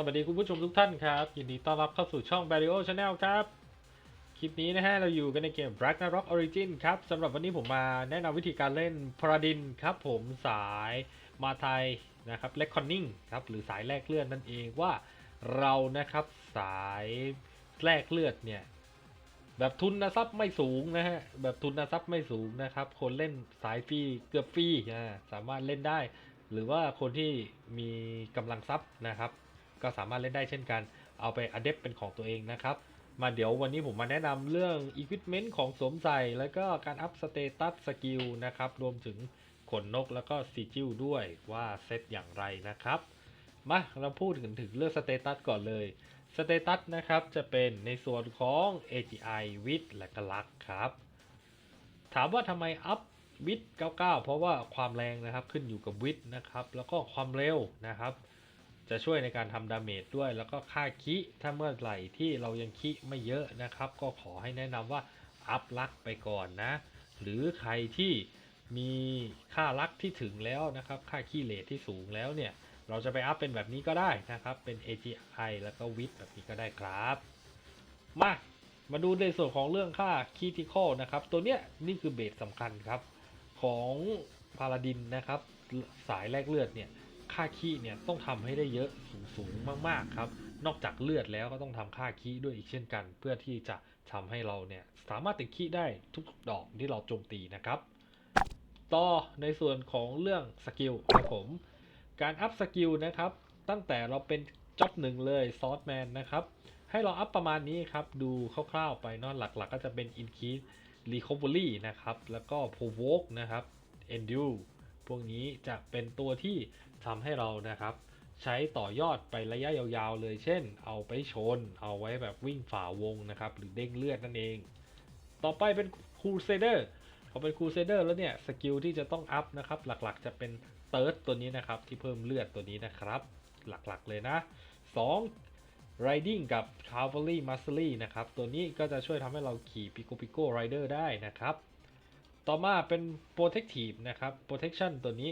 สวัสดีคุณผู้ชมทุกท่านครับ ยินดีต้อนรับเข้าสู่ช่อง Barrio Channel ครับ คลิปนี้นะฮะ เราอยู่กันในเกม Ragnarok Origin ครับสำหรับวันนี้ผมมาแนะนำวิธีการเล่นพราดินครับผมสายมาไทยนะครับ l e c o n n i n g ครับ หรือสายแลกเลือดนั่นเองว่าเรานะครับสายแลกเลือดเนี่ย แบบทุนนะทรัพย์ไม่สูงนะฮะ แบบทุนนะทรัพย์ไม่สูงนะครับ คนเล่นสายฟรีเกือบฟรีอ่าสามารถเล่นได้ หรือว่าคนที่มีกำลังทรัพย์นะครับ ก็สามารถเล่นได้เช่นกันเอาไปอัดเดเป็นของตัวเองนะครับ มาเดี๋ยววันนี้ผมมาแนะนำเรื่อง Equipment ของสวมใส่ แล้วก็การอัพสเตตัสสกิลนะครับ รวมถึงขนนกแล้วก็ซีจิลด้วยว่าเซตอย่างไรนะครับ มาเราพูดถึงถึงเรื่องสเตตัสก่อนเลยสเตตัสนะครับจะเป็นในส่วนของ AGI with และก็ลักครับ ถามว่าทำไมอัพวิด99 เพราะว่าความแรงนะครับขึ้นอยู่กับวิดนะครับ แล้วก็ความเร็วนะครับ จะช่วยในการทำดาเมจด้วย แล้วก็ค่าคิถ้าเมื่อไหร่ที่เรายังคิไม่เยอะนะครับ ก็ขอให้แนะนำว่าอัพลักไปก่อนนะ หรือใครที่มีค่าลักที่ถึงแล้วนะครับ ค่าคีเลทที่สูงแล้วเนี่ย เราจะไปอัพเป็นแบบนี้ก็ได้นะครับ เป็น AGI แล้วก็วิดแบบนี้ก็ได้ครับ มา มาดูในส่วนของเรื่องค่า Critical นะครับ ตัวเนี้ยนี่คือเบสสำคัญครับ ของพาราดินนะครับ สายแลกเลือดเนี่ย ค่าคีเนี่ยต้องทำให้ได้เยอะสูงสูงมาก ๆ ครับ นอกจากเลือดแล้วก็ต้องทำค่าคีด้วยอีกเช่นกัน เพื่อที่จะทำให้เราเนี่ยสามารถติดคีได้ทุกดอกที่เราโจมตีนะครับ ต่อในส่วนของเรื่องสกิลครับผม การอัพสกิลนะครับ ตั้งแต่เราเป็นจ็อบหนึ่งเลยซอสแมนนะครับ ให้เราอัพประมาณนี้ครับ ดูคร่าวๆไปเนอนหลักๆก็จะเป็น increase recovery นะครับ แล้วก็ provoke นะครับ endure พวกนี้จะเป็นตัวที่ ทำให้เรานะครับ ใช้ต่อยอดไประยะยาวๆเลย เช่น เอาไปชน เอาไว้แบบวิ่งฝ่าวงนะครับ หรือเด้งเลือดนั่นเอง ต่อไปเป็น crusader พอเป็น crusader แล้วเนี่ยสกิลที่จะต้องอัพนะครับ หลักๆจะเป็น third ตัวนี้นะครับ ที่เพิ่มเลือดตัวนี้นะครับ หลักๆเลยนะ 2 riding กับ cavalry mastery นะครับ ตัวนี้ก็จะช่วยทำให้เราขี่ pico pico rider ได้นะครับ ต่อมาเป็น protective นะครับ protection ตัวนี้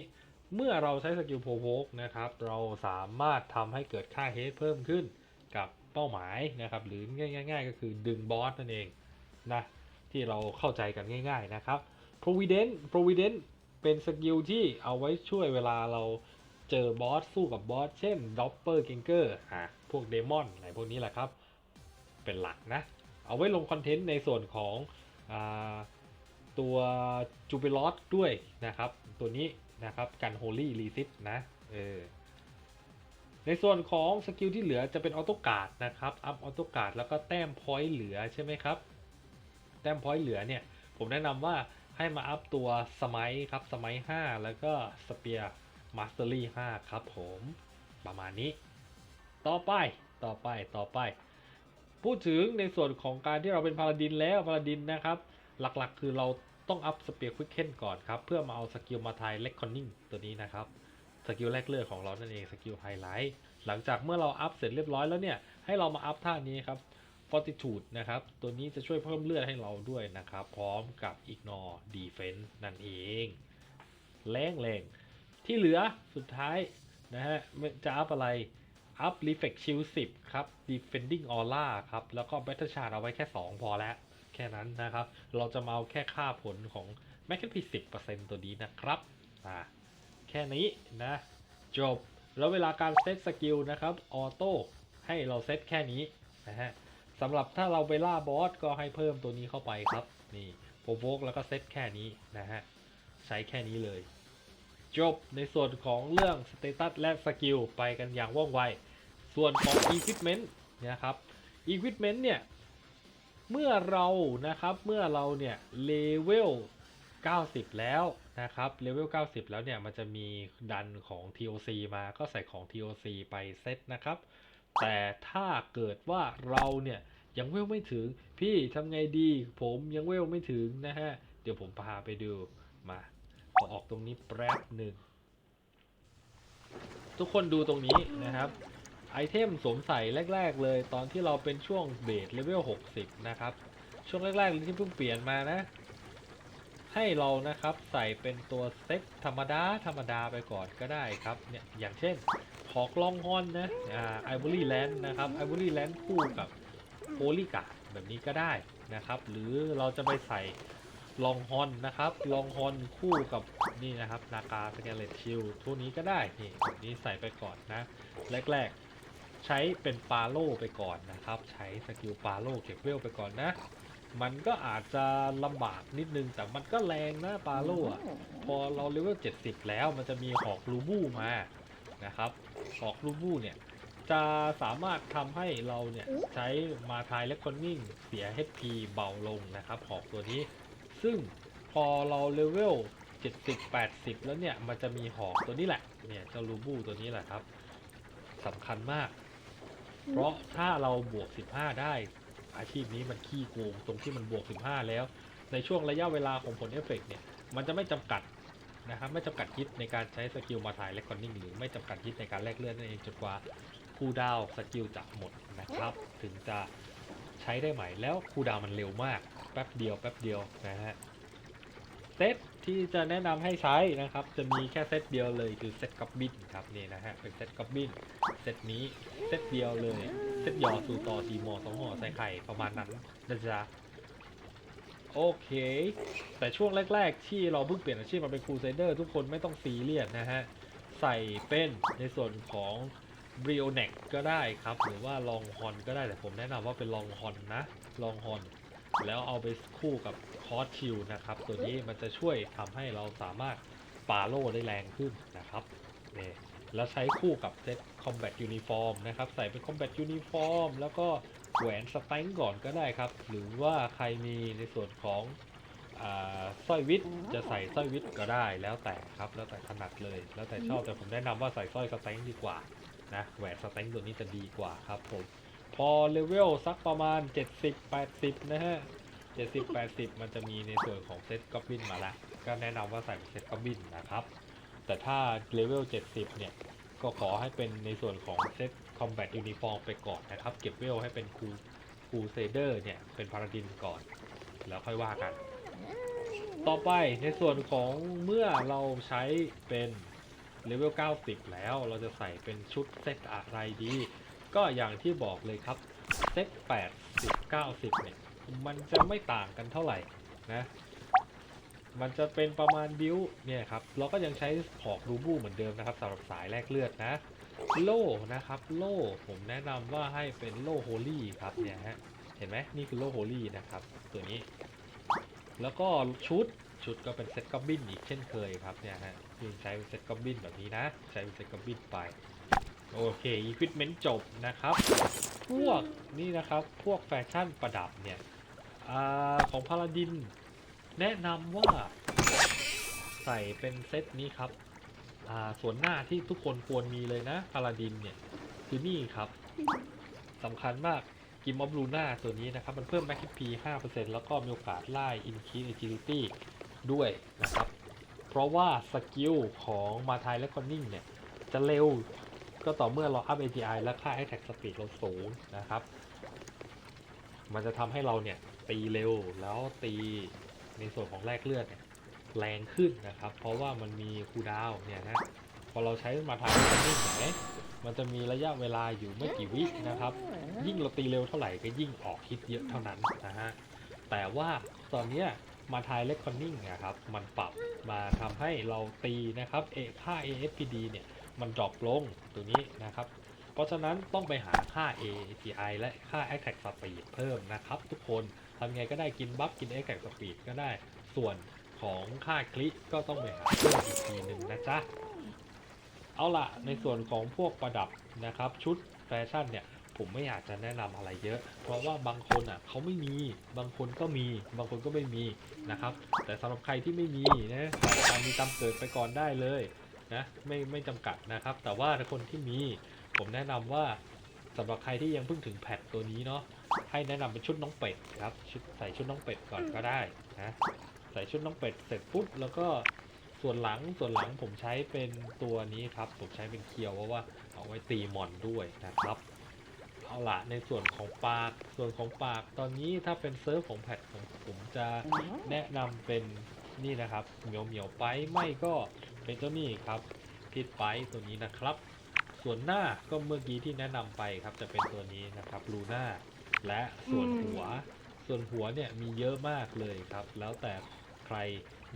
เมื่อเราใช้สกิล provoke นะครับ เราสามารถทำให้เกิดค่า head เพิ่มขึ้นกับเป้าหมายนะครับ หรือง่าย ๆ ก็คือดึงบอสนั่นเองนะที่เราเข้าใจกันง่าย ๆนะครับ provident provident เป็นสกิลที่เอาไว้ช่วยเวลาเราเจอบอสสู้กับบอสเช่น d o p p e r g a n g e r อะพวกเดมอนอะไรพวกนี้แหละครับ เป็นหลักนะ เอาไว้ลงคอนเทนต์ในส่วนของอตัวจูเ l ลอ s ด้วยนะครับ ตัวนี้ นะครับกัน Holy r e s i s t นะเออในส่วนของสกิลที่เหลือจะเป็นออโต้การ์ดนะครับ อัพออโต้การ์ดแล้วก็แต้มพอยต์เหลือใช่ไหมครับ แต้มพอยต์เหลือเนี่ย ผมแนะนำว่าให้มาอัพตัวสมัยครับ สมัย 5 แล้วก็สเปียร์มาสเตอรี่5ครับผมประมาณนี้ ต่อไปต่อไปต่อไป พูดถึงในส่วนของการที่เราเป็นพาราดินแล้วพาราดินนะครับ หลักๆ คือเรา ต้องอัพสเปียร์ควิกเคนก่อนครับ เพื่อมาเอาสกิลมาทายเล็กคอนนิ่งตัวนี้นะครับสกิลแรกเลือดของเรานั่นเองสกิลไฮไลท์หลังจากเมื่อเราอัพเสร็จเรียบร้อยแล้วเนี่ยให้เรามาอัพท่านี้ครับ Fortitude นะครับ ตัวนี้จะช่วยเพิ่มเลือดให้เราด้วยนะครับ พร้อมกับ Ignore Defense นั่นเองแรงแรงที่เหลือสุดท้ายนะฮะจะอัพอะไรอัพ Reflect Shield 10 ครับ Defending Aura ครับ แล้วก็ Battle Shard เอาไว้แค่ 2 พอแล้ว แค่นั้นนะครับ เราจะมาเอาแค่ค่าผลของ m a c พี10%ตัวนี้นะครับอ่าแค่นี้นะ จบแล้วเวลาการเซตสกิลนะครับออโต้ให้เราเซตแค่นี้นะฮะสำหรับถ้าเราไปล่าบอสก็ให้เพิ่มตัวนี้เข้าไปครับ นี่โปรโวกแล้วก็เซตแค่นี้นะฮะใช้แค่นี้เลย จบในส่วนของเรื่องสเตตัสและสกิลไปกันอย่างว่องไว ส่วนของ Equipment นะครับ Equipment เนี่ย เมื่อเรานะครับเมื่อเราเนี่ยเลเวล90 แล้วนะครับเลเวล90 แล้วเนี่ยมันจะมีดันของ TOC มาก็ใส่ของ TOC ไปเซตนะครับ แต่ถ้าเกิดว่าเราเนี่ยยังเวลไม่ถึง พี่ทำไงดีผมยังเวลไม่ถึงนะฮะ เดี๋ยวผมพาไปดูมาขอออกตรงนี้แป๊บหนึ่ง ทุกคนดูตรงนี้นะครับ ไอเทมสวมใส่แรก ๆ เลย ตอนที่เราเป็นช่วงเบสเลเวล 60 นะครับ ช่วงแรกๆที่เพิ่งเปลี่ยนมานะ ให้เรานะครับใส่เป็นตัวเซ็ตธรรมดา ธรรมดาไปก่อนก็ได้ครับเนี่ยอย่างเช่นหอกลองฮอนนะอ่าไอวอรี่แลนด์นะครับไอวอรี่แลนด์คู่กับโพลีกาแบบนี้ก็ได้นะครับ หรือเราจะไปใส่ลองฮอนนะครับ ลองฮอนคู่กับนี่นะครับ นากาสแกเลตชิลทุกนี้ก็ได้นี่แบบนี้ใส่ไปก่อนนะ แรก ๆ ใช้เป็นปาโลไปก่อนนะครับ ใช้สกิลปาโลเก็บเวลไปก่อนนะ มันก็อาจจะลำบากนิดนึง แต่มันก็แรงนะปาโลอะพอเราเลเวล70 แล้วมันจะมีหอกลูบูมานะครับหอกลูบูเนี่ยจะสามารถทำให้เราเนี่ยใช้มาทายและคอนนิ่งเสีย HP เบาลงนะครับหอกตัวนี้ ซึ่งพอเราเลเวล70 80 แล้วเนี่ย มันจะมีหอกตัวนี้แหละ เนี่ยเจ้าลูบูตัวนี้แหละครับสำคัญมาก เพราะถ้าเราบวก 15 ได้ อาชีพนี้มันขี้โกงตรงที่มันบวก 15 แล้ว ในช่วงระยะเวลาของผลเอฟเฟก์เนี่ย มันจะไม่จำกัดนะครับไม่จำกัดฮิตในการใช้สกิลมาถ่ายและคอนนิ่งหรือไม่จำกัดฮิตในการแลกเลือดนั่นเองจนกว่าคูดาวสกิลจะหมดนะครับ ถึงจะใช้ได้ใหม่แล้วคูดาวมันเร็วมาก แป๊บเดียวแป๊บเดียวนะฮะเซต ที่จะแนะนำให้ใช้นะครับ จะมีแค่เซตเดียวเลยคือเซตกับบินครับนี่นะฮะเป็นเซตกับบินเซตนี้เซตเดียวเลยเซตยอสู่ต่อทีมอสองห่อใส่ไข่ประมาณนั้นนะจ๊ะโอเค แต่ช่วงแรก ๆ ที่เราเพิ่งเปลี่ยนอาชีพมาเป็นครูไซเดอร์ทุกคนไม่ต้องซีเรียสนะฮะ ใส่เป็นในส่วนของ b r i o n e c ก็ได้ครับ หรือว่าลองฮอนก็ได้แต่ผมแนะนำว่าเป็นลองฮอนนะลองฮอน แล้วเอาไปคู่กับคอร์สชิลนะครับ ตัวนี้มันจะช่วยทำให้เราสามารถปาโลได้แรงขึ้นนะครับนี่แล้วใช้คู่กับเซต Combat Uniform นะครับใส่เป็น Combat Uniform แล้วก็แหวนสแตงก่อนก็ได้ครับ หรือว่าใครมีในส่วนของอาสร้อยวิทจะใส่สร้อยวิทก็ได้แล้วแต่ครับ แล้วแต่ถนัดเลย แล้วแต่ชอบแต่ผมแนะนำว่าใส่สร้อยสแตงดีกว่านะแหวนสแตงตัวนี้จะดีกว่าครับผม พอเลเวลสักประมาณ 70 80 นะฮะ 70 80 มันจะมีในส่วนของเซตกอบบินมาละ ก็แนะนำว่าใส่เป็นเซตกอบบินนะครับ แต่ถ้าเลเวล 70 เนี่ย ก็ขอให้เป็นในส่วนของเซตคอมแบทยูนิฟอร์มไปก่อนนะครับ เก็บเวลให้เป็นคูคูเซเดอร์เนี่ย เป็นพาราดินก่อน แล้วค่อยว่ากัน ต่อไปในส่วนของเมื่อเราใช้เป็นเลเวล 90 แล้ว เราจะใส่เป็นชุดเซตอะไรดี ก็อย่างที่บอกเลยครับเซต80 90เนี่ยมันจะไม่ต่างกันเท่าไหร่นะมันจะเป็นประมาณบิวเนี่ยครับเราก็ยังใช้หอกรูบูเหมือนเดิมนะครับสำหรับสายแลกเลือดนะ โล่นะครับ โล่ผมแนะนำว่าให้เป็นโล่โฮลี่ครับเนี่ยฮะเห็นไหมนี่คือโล่โฮลี่นะครับ ตัวนี้ แล้วก็ชุดชุดก็เป็นเซตกอบบินอีกเช่นเคยครับเนี่ยฮะยังใช้เป็นเซตกอบบินแบบนี้นะ ใช้เป็นเซตกอบบินไป โอเคอีควิปเมนต์จบนะครับ พวกนี่นะครับ พวกแฟชั่นประดับเนี่ยอของพาราดิน แนะนำว่าใส่เป็นเซตนี้ครับส่วนหน้าที่ทุกคนควรมีเลยนะพาราดินเนี่ย คือนี่ครับสำคัญมากกิมอ f ลูน่าตัวนี้นะครับ มันเพิ่มแม็กซ์พี5%แล้วก็มีโอกาสไล่อินคีเอจิลิตี้ด้วยนะครับ เพราะว่าสกิลของมาทายและคอนนิ่งเนี่ย จะเร็ว ก็ต่อเมื่อเราอัพ AGI และค่า Attack Speed เราสูงนะครับ มันจะทำให้เราเนี่ยตีเร็วแล้วตีในส่วนของแลกเลือดเนี่ยแรงขึ้นนะครับ เพราะว่ามันมีคูดาวเนี่ยนะพอเราใช้มาทางนี้เห็นมมันจะมีระยะเวลาอยู่ไม่กี่วินะครับ ยิ่งเราตีเร็วเท่าไหร่ก็ยิ่งออกฮิตเยอะเท่านั้นนะฮะแต่ว่าตอนเนี้ยมาทายเลคคอนนิ่งนะครับ มันปรับมาทำให้เราตีนะครับเอค่า AFPD เนี่ย มันดรอปลงตัวนี้นะครับ เพราะฉะนั้นต้องไปหาค่า AGI และค่า Attack Speed เพิ่มนะครับ ทุกคนทำไงก็ได้กินบัฟกิน Attack Speed ก็ได้ ส่วนของค่าคลิกก็ต้องไปหาเพิ่มอีกทีหนึ่งนะจ๊ะ เอาล่ะในส่วนของพวกประดับนะครับ ชุดแฟชั่นเนี่ยผมไม่อยากจะแนะนำอะไรเยอะ เพราะว่าบางคนอะเขาไม่มี บางคนก็มี บางคนก็ไม่มีนะครับ แต่สำหรับใครที่ไม่มีนะใส่ตามมีตามเกิดไปก่อนได้เลย นะไม่ไม่จำกัดนะครับ แต่ว่าถ้าคนที่มีผมแนะนำว่าสำหรับใครที่ยังเพิ่งถึงแพทตัวนี้เนาะให้แนะนำเป็นชุดน้องเป็ดครับชุดใส่ชุดน้องเป็ดก่อนก็ได้นะใส่ชุดน้องเป็ดเสร็จปุ๊บแล้วก็ส่วนหลังส่วนหลังผมใช้เป็นตัวนี้ครับ ผมใช้เป็นเคียวเพราะว่าเอาไว้ตีมอนด้วยนะครับเอาละในส่วนของปากส่วนของปากตอนนี้ถ้าเป็นเซิร์ฟของแพทของผมจะแนะนำเป็นนี่นะครับเหมียวเหมียวไปไม่ก็ เป็นเจ้านี่ครับพิดไปตัวนี้นะครับสส่วนหน้าก็เมื่อกี้ที่แนะนำไปครับจะเป็นตัวนี้นะครับลูน่าและส่วนหัว ส่วนหัวเนี่ยมีเยอะมากเลยครับ แล้วแต่ใคร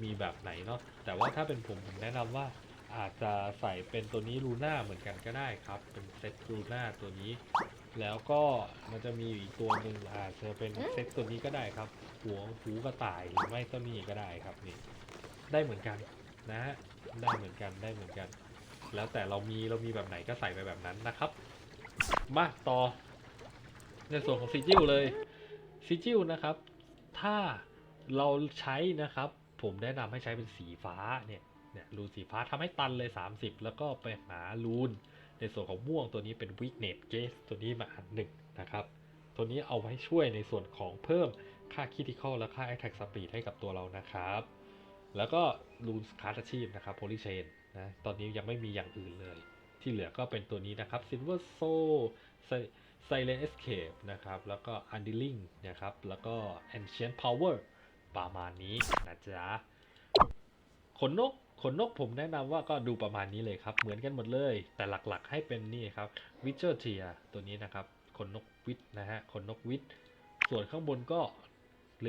มีแบบไหนเนาะแต่ว่าถ้าเป็นผมผมแนะนำว่าอาจจะใส่เป็นตัวนี้ลูน่าเหมือนกันก็ได้ครับ เป็นเซตลูน่าตัวนี้ แล้วก็มันจะมีอยู่อีกตัวหนึ่งอาจจะเป็นเซตตัวนี้ก็ได้ครับ หัวหูกระต่ายหรือไม่ก็นี่ก็ได้ครับนี่ได้เหมือนกันนะฮะ ได้เหมือนกันได้เหมือนกัน แล้วแต่เรามีเรามีแบบไหนก็ใส่ไปแบบนั้นนะครับ มาต่อ ในส่วนของซิจิลเลยซิจิลนะครับ ถ้าเราใช้นะครับ ผมแนะนำให้ใช้เป็นสีฟ้าเนี่ยเนี่ยรูนสีฟ้าทำให้ตันเลย 30 แล้วก็ไปหารูน ในส่วนของม่วงตัวนี้เป็น weakness gauge ตัวนี้มาอันหนึ่งนะครับ ตัวนี้เอาไว้ช่วยในส่วนของเพิ่มค่า critical และค่า attack speed ให้กับตัวเรานะครับ แล้วก็รูนคาร์อาชีพนะครับ poly chain นะตอนนี้ยังไม่มีอย่างอื่นเลย ที่เหลือก็เป็นตัวนี้นะครับ silver soul Si- silent escape นะครับแล้วก็ undealing นะครับแล้วก็ ancient power ประมาณนี้นะจ๊ะขนนกขนนกผมแนะนำว่าก็ดูประมาณนี้เลยครับ เหมือนกันหมดเลย แต่หลักๆให้เป็นนี่ครับ witcher tier ตัวนี้นะครับขนนกวิทนะฮะขนนกวิทส่วนข้างบนก็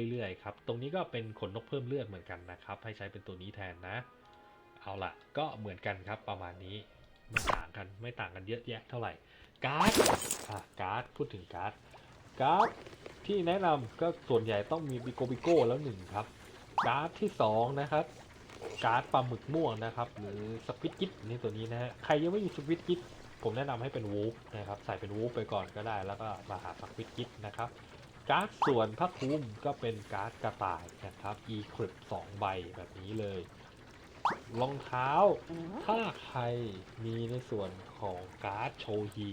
เรื่อยๆครับ ตรงนี้ก็เป็นขนนกเพิ่มเลือดเหมือนกันนะครับ ให้ใช้เป็นตัวนี้แทนนะ เอาละก็เหมือนกันครับประมาณนี้ไม่ต่างกันไม่ต่างกันเยอะแยะเท่าไหร่ การ์ดอะการ์ดพูดถึงการ์ดการ์ดที่แนะนำก็ส่วนใหญ่ต้องมีบิโกบิโก้แล้วหนึ่งครับ การ์ดที่สองนะครับการ์ดปลาหมึกม่วงนะครับ หรือสควิตกิทนี่ตัวนี้นะฮะใครยังไม่มีสควิตกิทผมแนะนำให้เป็นวูฟนะครับใส่เป็นวูฟไปก่อนก็ได้ แล้วก็มาหาสควิตกิทนะครับ การ์ดส่วนพระคุมก็เป็นการ์ดกระต่ายนะครับ e c r y p สองใบแบบนี้เลยรองเท้า ถ้าใครมีในส่วนของการ์ดโชฮี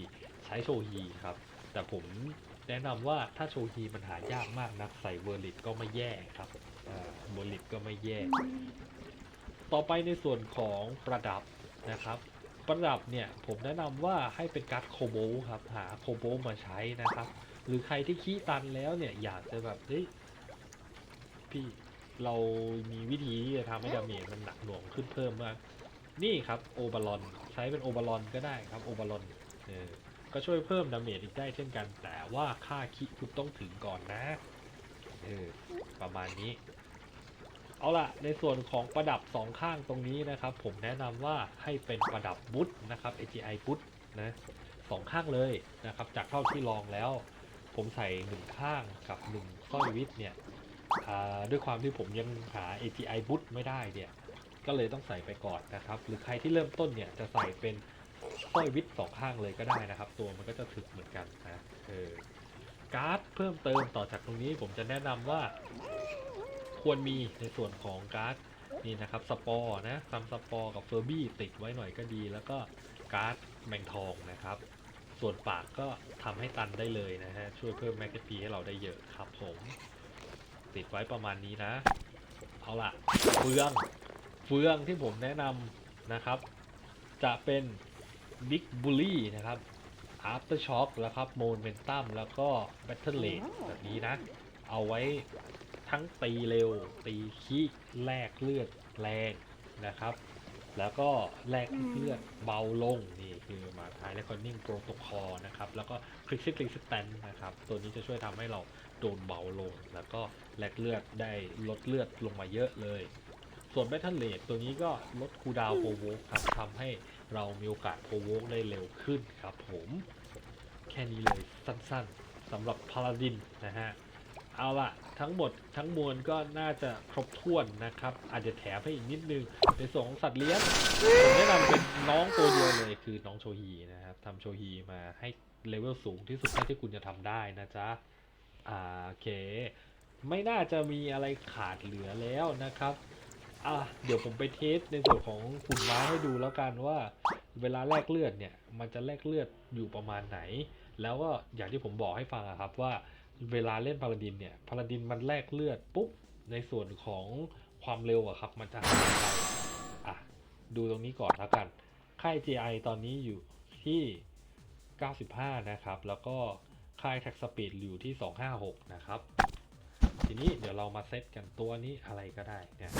ใช้โชฮีครับ แต่ผมแนะนำว่าถ้าโชฮีมันหายากมากนักใส่เวอร์ลิตก็ไม่แย่ครับเวอร์ลิตก็ไม่แย่ ต่อไปในส่วนของประดับนะครับประดับเนี่ยผมแนะนำว่าให้เป็นการ์ดโคโบครับหาโคโบมาใช้นะครับ หรือใครที่ขี้ตันแล้วเนี่ยอยากจะแบบเฮ้ยพี่เรามีวิธีที่จะทำให้ดาเมจมันหนักหน่วงขึ้นเพิ่มมาก นี่ครับโอบาลอนใช้เป็นโอบาลอนก็ได้ครับโอบาลอนเออก็ช่วยเพิ่มดาเมจอีกได้เช่นกัน แต่ว่าค่าคิคุณต้องถึงก่อนนะเออประมาณนี้ เอาล่ะ ในส่วนของประดับสองข้างตรงนี้นะครับ ผมแนะนำว่าให้เป็นประดับบุ๊นะครับ AGI บุ๊นะสองข้างเลยนะครับ จากเท่าที่ลองแล้ว ผมใส่หนึ่งข้างกับหนึ่งสร้อยวิทเนี่ยด้วยความที่ผมยังหา AGI บุ๊ทไม่ได้เนี่ย ก็เลยต้องใส่ไปก่อนนะครับ หรือใครที่เริ่มต้นเนี่ยจะใส่เป็นสร้อยวิทสองข้างเลยก็ได้นะครับ ตัวมันก็จะถึกเหมือนกันนะเออการ์ดเพิ่มเติมต่อจากตรงนี้ผมจะแนะนำว่าควรมีในส่วนของการ์ดนี่นะครับสปอร์นะทำสปอร์กับเฟอร์บี้ติดไว้หน่อยก็ดี แล้วก็การ์ดแมงทองนะครับ ส่วนปากก็ทำให้ตันได้เลยนะฮะ ช่วยเพิ่มแมกกาพีให้เราได้เยอะครับผม ติดไว้ประมาณนี้นะ เอาล่ะเฟืองเฟืองที่ผมแนะนำนะครับ จะเป็น Big Bully นะครับ After Shock แล้วครับ Momentum แล้วก็ Battle Rate แบบนี้นะ เอาไว้ทั้งตีเร็ว ตีขี้แลกเลือดแรงนะครับ แล้วก็แลกเลือดเบาลงนี่คือมาท้าย Reckoning Protocol นะครับแล้วก็ Crisis Resistance นะครับตัวนี้จะช่วยทำให้เราโดนเบาลง แล้วก็แลกเลือดได้ลดเลือดลงมาเยอะเลย ส่วน Battle Rate ตัวนี้ก็ลดคูดาวโ o โวกครับทำให้เรามีโอกาสโ o โวกได้เร็วขึ้นครับผม แค่นี้เลยสั้นๆสำหรับพา l าดินนะฮะ เอาล่ะทั้งหมดทั้งมวลก็น่าจะครบถ้วนนะครับ อาจจะแถมให้อีกนิดนึงในส่วนของสัตว์เลี้ยงผมแนะนำเป็นน้องตัวเดียวเลยคือน้องโชฮีนะครับทำโชฮีมาให้เลเวลสูงที่สุดเท่าที่คุณจะทำได้นะจ๊ะอ่าโอเค ไม่น่าจะมีอะไรขาดเหลือแล้วนะครับอะเดี๋ยวผมไปเทสในส่วนของฝุ่นม้าให้ดูแล้วกันว่า เวลาแลกเลือดเนี่ย มันจะแลกเลือดอยู่ประมาณไหน แล้วก็อย่างที่ผมบอกให้ฟังอะครับว่า เวลาเล่นพาราดินเนี่ยพาราดินมันแลกเลือดปุ๊บในส่วนของความเร็วอะครับมันจะหายไปอะดูตรงนี้ก่อนแล้วกัน ค่าย GI ตอนนี้อยู่ที่ 95 นะครับ แล้วก็ค่ายแท็กสปีดอยู่ที่ 256 นะครับ ทีนี้เดี๋ยวเรามาเซตกันตัวนี้อะไรก็ได้เนี่ย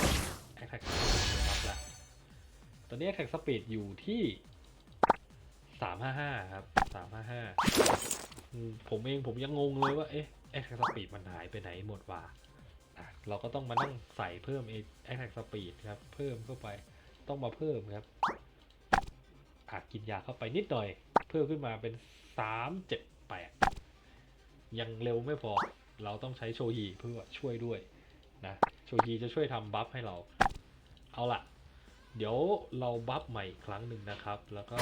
แท็กสปีดนะครับละตอนนี้แท็กสปีดอยู่ที่ามห้าห้าครับสามห้าห้า ผมเองผมยังงงเลยว่าเอ๊ะแอคแท็กสปีดมันหายไปไหนหมดวะอะเราก็ต้องมานั่งใส่เพิ่มแอคแท็กสปีดครับ เพิ่มเข้าไปต้องมาเพิ่มครับอากินยาเข้าไปนิดหน่อย เพิ่มขึ้นมาเป็นสามเจ็ดแปดยังเร็วไม่พอ เราต้องใช้โชฮีเพื่อช่วยด้วยนะโชฮีจะช่วยทำบัฟให้เรา เอาล่ะ เดี๋ยวเราบัฟใหม่อีกครั้งหนึ่งนะครับ แล้วก็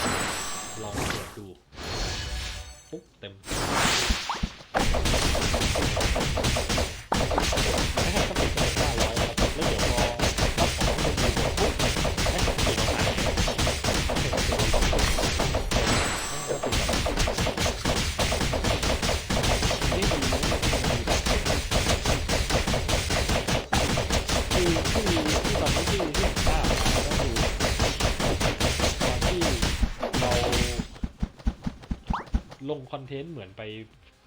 ลองเปิดดู ปุ๊บเต็มให้ให้สปีดไปห้าร้อยครับแล้วเดี๋ยวพอบัฟของมันมีบทปุ๊บให้สปีดเราหายให้สปีดนี่ดีนะดีแบบคือที่ที่ตอนนี้ที่ ลงคอนเทนต์เหมือนไป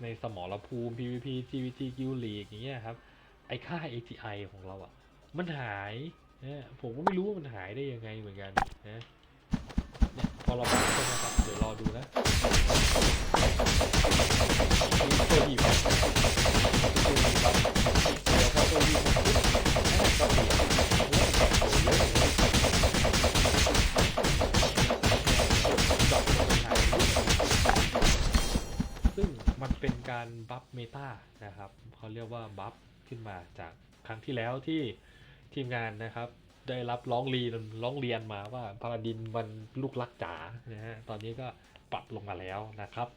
ในสมรภูมิ PVP GVT Guild League อย่างเงี้ยครับ ไอค่า ATI ของเราอะ่ะ มันหายนะผมก็ไม่รู้ว่ามันหายได้ยังไงเหมือนกันนะเนี่ยพอเราบัฟใช่ไหมครับ เดี๋ยวรอดูนะมีตัวดีตัวดีบัฟเดี๋ยวพอตัวดีบัฟปุ๊บให้ก็เปลี่ยน การบัฟเมตานะครับเขาเรียกว่าบัฟขึ้นมาจากครั้งที่แล้วที่ทีมงานนะครับ ได้รับร้องเรียนร้องเรียนมาว่าพาราดินมันลูกลักจ๋านะฮะตอนนี้ก็ปรับลงมาแล้วนะครับ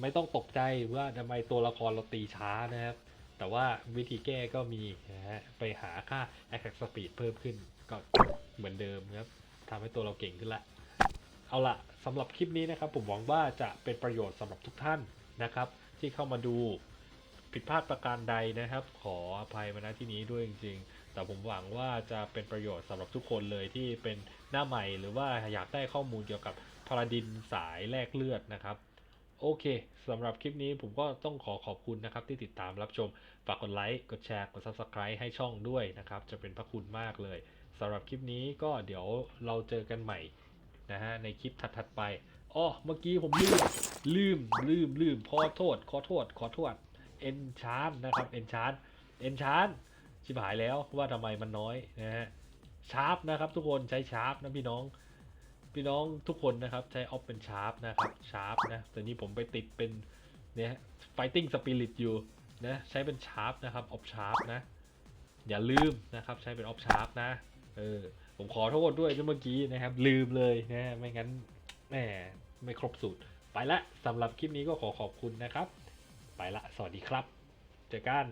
ไม่ต้องตกใจว่าทำไมตัวละครเราตีช้านะครับ แต่ว่าวิธีแก้ก็มีนะฮะไปหาค่า attack speed เพิ่มขึ้นก็เหมือนเดิมครับทำให้ตัวเราเก่งขึ้นละเอาละสำหรับคลิปนี้นะครับผมหวังว่าจะเป็นประโยชน์สำหรับทุกท่านนะครับ ที่เข้ามาดูผิดพลาดประการใดนะครับ ขออภัยมาณที่นี้ด้วยจริง ๆ แต่ผมหวังว่าจะเป็นประโยชน์สำหรับทุกคนเลยที่เป็นหน้าใหม่หรือว่าอยากได้ข้อมูลเกี่ยวกับพาราดินสายแลกเลือดนะครับ โอเคสำหรับคลิปนี้ผมก็ต้องขอขอบคุณนะครับ ที่ติดตามรับชม ฝากกดไลค์กดแชร์กด Subscribe ให้ช่องด้วยนะครับ จะเป็นพระคุณมากเลยสำหรับคลิปนี้ก็เดี๋ยวเราเจอกันใหม่นะฮะในคลิปถัดๆไป อ๋อเมื่อกี้ผมลืม ลืม ลืม ลืม ขอโทษ ขอโทษ ขอโทษ เอนชานนะครับ เอนชานเอนชานชิบหายแล้วว่าทำไมมันน้อยนะฮะ ชาร์ปนะครับทุกคนใช้ชาร์ปนะพี่น้อง พี่น้องทุกคนนะครับใช้ออฟเป็นชาร์ปนะครับ ชาร์ปนะแต่นี้ผมไปติดเป็นเนี่ยไฟติ้งสปิริตอยู่นะใช้เป็นชาร์ปนะครับออฟชาร์ปนะ อย่าลืมนะครับใช้เป็นออฟชาร์ปนะ เออผมขอโทษด้วยที่เมื่อกี้นะครับลืมเลยนะไม่งั้นแหม ไม่ครบสูตร ไปละสำหรับคลิปนี้ก็ขอขอบคุณนะครับ ไปละ สวัสดีครับ เจอกัน